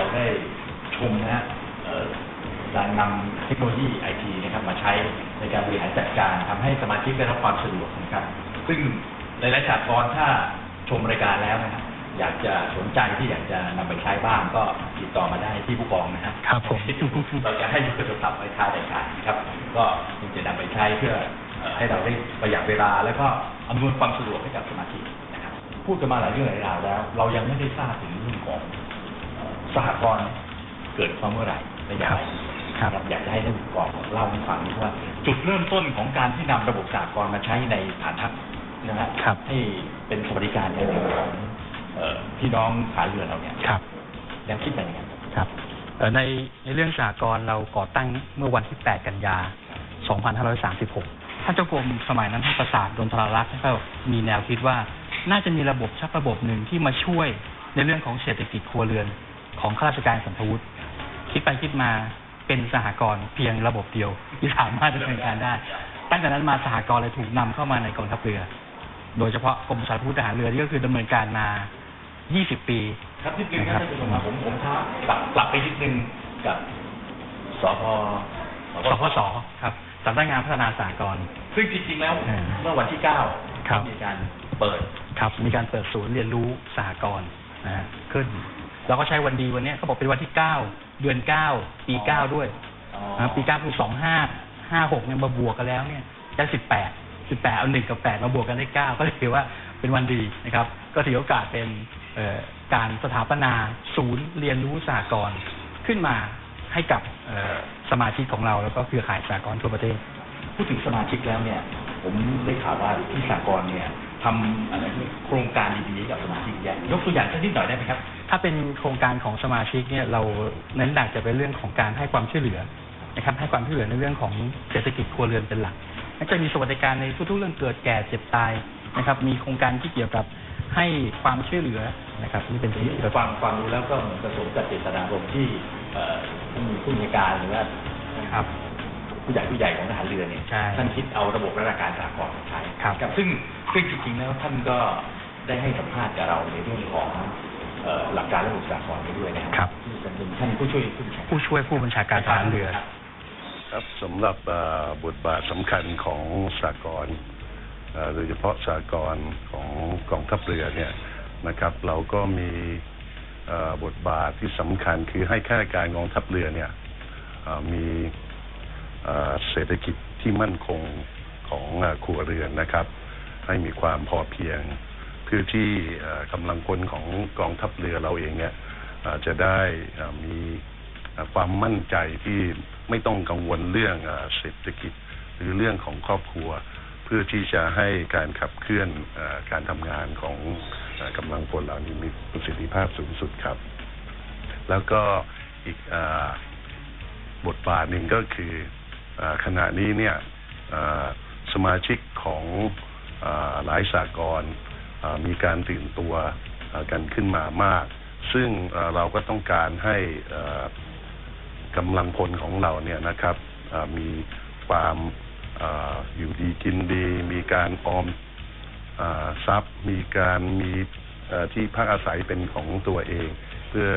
เราได้ชมนะฮะเอ่อการนำเทคโนโลยีไอทีนะครับมาใช้ในการบริหารจัดการทำให้สมาชิกได้รับความสะดวกนะครับ ซึ่งหลายๆสากลถ้าชมรายการแล้วนะครับอยากจะสนใจที่อยากจะนำไปใช้บ้างก็ติดต่อมาได้ที่ผู้กองนะฮะครับผม เราจะให้ยูโทรศัพท์ไว้ท้ายรายการนะครับ ก็คงจะนำไปใช้เพื่อเอ่อให้เราได้ประหยัดเวลา แล้วก็อำนวยความสะดวกให้กับสมาชิกนะครับ พูดกันมาหลายเรื่องหลายราวแล้ว เรายังไม่ได้ทราบถึงเรื่องของเอ่อ สหกรณ์เกิดความเมื่อไหร่และอย่างไรครับนะอยากจะให้ท่านผู้กองเล่าให้ฟังว่าจุดเริ่มต้นของการที่นำระบบสหกรณ์มาใช้ในฐานทัพนะฮะครับให้เป็นสวัสดิการในเรื่องของเอ่อพี่น้องขาเรือเราเนี่ยครับแล้วคิดเป็นยังไงครับเอ่อในในเรื่องสากลเราก่อตั้งเมื่อวันที่ 8 กันยา 2536 ท่านเจ้ากรมสมัยนั้นท่านประสาทดนทรารักษ์ท่านก็มีแนวคิดว่าน่าจะมีระบบชักระบบหนึ่งที่มาช่วยในเรื่องของเศรษฐกิจครัวเรือน ของข้าราชการสันทวุฒิคิดไปคิดมาเป็นสหกรณ์เพียงระบบเดียวที่สามารถดำเนินการได้ ตั้งแต่นั้นมาสหกรณ์เลยถูกนำเข้ามาในกองทัพเรือ โดยเฉพาะกรมสารพุทธทหารเรือนี่ก็คือดำเนินการมา 20 ปี ครับนิดนึงครับท่านผู้ชมครับผมผมท้ากลับกลับไปนิดนึงกับสพสพสครับสำนักงานพัฒนาสากลซึ่งจริงๆแล้วอืมเมื่อวันที่9ครับมีการเปิดครับ มีการเปิดศูนย์เรียนรู้สหกรณ์นะฮะขึ้น เราก็ใช้วันดีวันเนี้ยเขาบอกเป็นวันที่9เดือน9ปี9ด้วยนะปี9คือ25 56เนี่ยมาบวกกันแล้วเนี่ยได้18 18เอา1กับ8มาบวกกันได้9ก็ถือว่าเป็นวันดีนะครับ ก็ถือโอกาสเป็นเอ่อการสถาปนาศูนย์เรียนรู้สหกรณ์ขึ้นมาให้กับเอ่อสมาชิกของเราแล้วก็เครือข่ายสหกรณ์ทั่วประเทศ พูดถึงสมาชิกแล้วเนี่ย ผมได้ข่าวว่าที่สากลเนี่ย ทำอะไรที่โครงการดีๆให้กับสมาชิกเยอะยกตัวอย่างสักนิดหน่อยได้ไหมครับ ถ้าเป็นโครงการของสมาชิกเนี่ยเราเน้นหนักจะเป็นเรื่องของการให้ความช่วยเหลือนะครับให้ความช่วยเหลือในเรื่องของเศรษฐกิจครัวเรือนเป็นหลักและจะมีสวัสดิการในทุกๆเรื่องเกิดแก่เจ็บตายนะครับ มีโครงการที่เกี่ยวกับให้ความช่วยเหลือนะครับนี่เป็นสิ่งที่เราฟังฟังดูแล้วก็เหมือนผสมกับเจตนารมณ์ที่เอ่อท่านผู้มีการหรือว่าครับ ผู้ใหญ่ผู้ใหญ่ของทหารเรือเนี่ยใช่ท่านคิดเอาระบบราชการสากลมาใช้ครับซึ่งซึ่งจริงๆแล้วท่านก็ได้ให้สัมภาษณ์กับเราในเรื่องของเอ่อหลักการระบบสากลไปด้วยนะคครัรับที่เป็นท่านผู้ช่วยผู้บัญชาการผู้ช่วยผู้บัญชาการทหารเรือ ครับสำหรับเอ่อบทบาทสำคัญของสากลเอ่อโดยเฉพาะสากลของกองทัพเรือเนี่ยนะครับ เราก็มีเอ่อบทบาทที่สำคัญคือให้ข้าราชการกองทัพเรือเนี่ยเอ่อมี เศรษฐกิจที่มั่นคงของครัวเรือนนะครับ ให้มีความพอเพียง เพื่อที่กำลังพลของกองทัพเรือเราเองเนี่ยจะได้มีความมั่นใจที่ไม่ต้องกังวลเรื่องเศรษฐกิจหรือเรื่องของครอบครัว เพื่อที่จะให้การขับเคลื่อนอการทำงานของอกำลังพลเหล่านี้มีประสิทธิภาพสูงสุดครับ แล้วก็อีกอบทบาทหนึ่งก็คือ ขณะนี้เนี่ยสมาชิกของอหลายสากลมีการตื่นตัวกันขึ้นมามาก ซึ่งเราก็ต้องการให้กำลังพลของเราเนี่ยนะครับมีความออยู่ดีกินดี มีการออมทรัพย์ มีการมีที่พักอาศัยเป็นของตัวเอง เพื่อ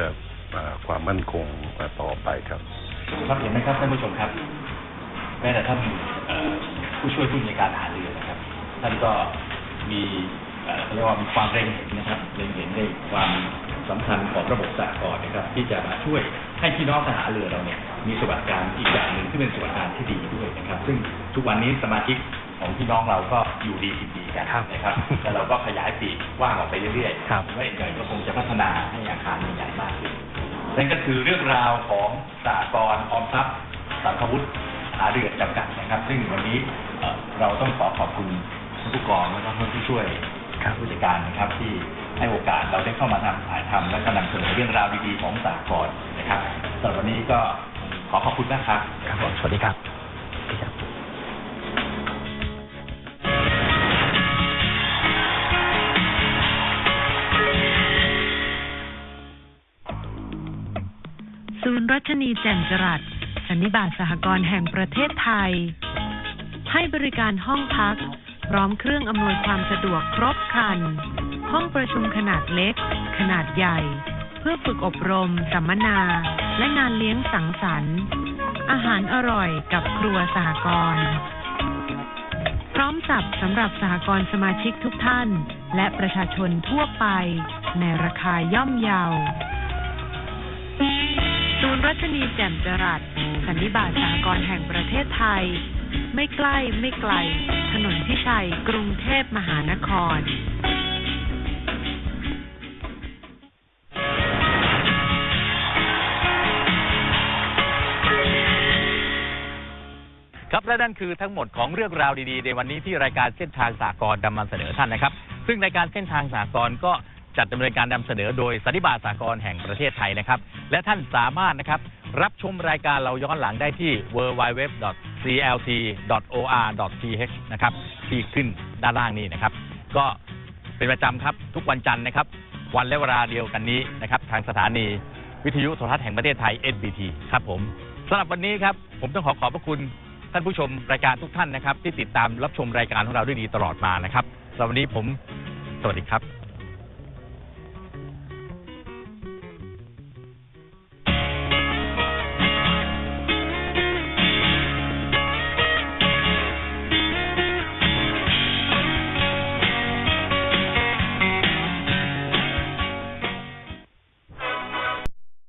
อความมั่นคงต่อไปครับครับเห็นไหมครับท่านผู้ชมครับ แม้แต่ท่านเอ่อผู้ช่วยผู้บัญชาการทหารเรือนะครับ ท่านก็มีเอ่อเขาเรียกว่ามีความเร่งเห็นนะครับเร่งเห็นในความสำคัญของระบบสากลนะครับ ที่จะมาช่วยให้พี่น้องทหารเรือเราเนี่ยมีสวัสดิการอีกอย่างหนึ่งที่เป็นสวัสดิการที่ดีด้วยนะครับ ซึ่งทุกวันนี้สมาชิกของพี่น้องเราก็อยู่ดีกินดีกันครับนะครับแล้วเราก็ขยายปีกกว้างออกไปเรื่อยๆครับว่าอีกหน่อยก็คงจะพัฒนาให้อาคารใหญ่มากขึ้นนั่นก็คือเรื่องราวของสากลออมทรัพย์สังควุฒิ หาเรือจำกัดนะครับ ซึ่งวันนี้เอ่อเราต้องขอขอบคุณท่านผู้กองและก็ท่านผู้ช่วยครับผู้จัดการนะครับ ที่ให้โอกาสเราได้เข้ามาทำถ่ายทำและก็นำเสนอเรื่องราวดีๆของสากลนะครับสำหรับวันนี้ก็ขอขอบคุณมากครับครับผมสวัสดีครับสวัสดีครับศูนย์รัชนีแจ่มจรัส สันนิบาตสหกรณ์แห่งประเทศไทย ให้บริการห้องพัก พร้อมเครื่องอำนวยความสะดวกครบครัน ห้องประชุมขนาดเล็ก ขนาดใหญ่ เพื่อฝึกอบรม สัมมนา และงานเลี้ยงสังสรรค์ อาหารอร่อยกับครัวสหกรณ์พร้อมสับสำหรับสหกรณ์สมาชิกทุกท่าน และประชาชนทั่วไป ในราคาย่อมเยาว ศูนรัชนีแจ่มจรัสสันนิบาตสหกรแห่งประเทศไทย ไม่ใกล้ไม่ไกล ถนนพิชัย กรุงเทพมหานคร ครับและนั่นคือทั้งหมดของเรื่องราวดีๆ ในวันนี้ที่รายการเส้นทางสากลนำมาเสนอท่านนะครับ ซึ่งรายการเส้นทางสากลก็ จัดดำเนินการนำเสนอโดยสันนิบาตสากลแห่งประเทศไทยนะครับ และท่านสามารถนะครับ รับชมรายการเราย้อนหลังได้ที่ www.clt.or.th นะครับที่ขึ้นด้านล่างนี้นะครับ ก็เป็นประจำครับทุกวันจันทร์นะครับ วันและเวลาเดียวกันนี้นะครับ ทางสถานีวิทยุโทรทัศน์แห่งประเทศไทย NBT ครับผมสำหรับวันนี้ครับผมต้องขอขอบพระคุณท่านผู้ชมรายการทุกท่านนะครับ ที่ติดตามรับชมรายการของเราด้วยดีตลอดมานะครับสำหรับวันนี้ผมสวัสดีครับ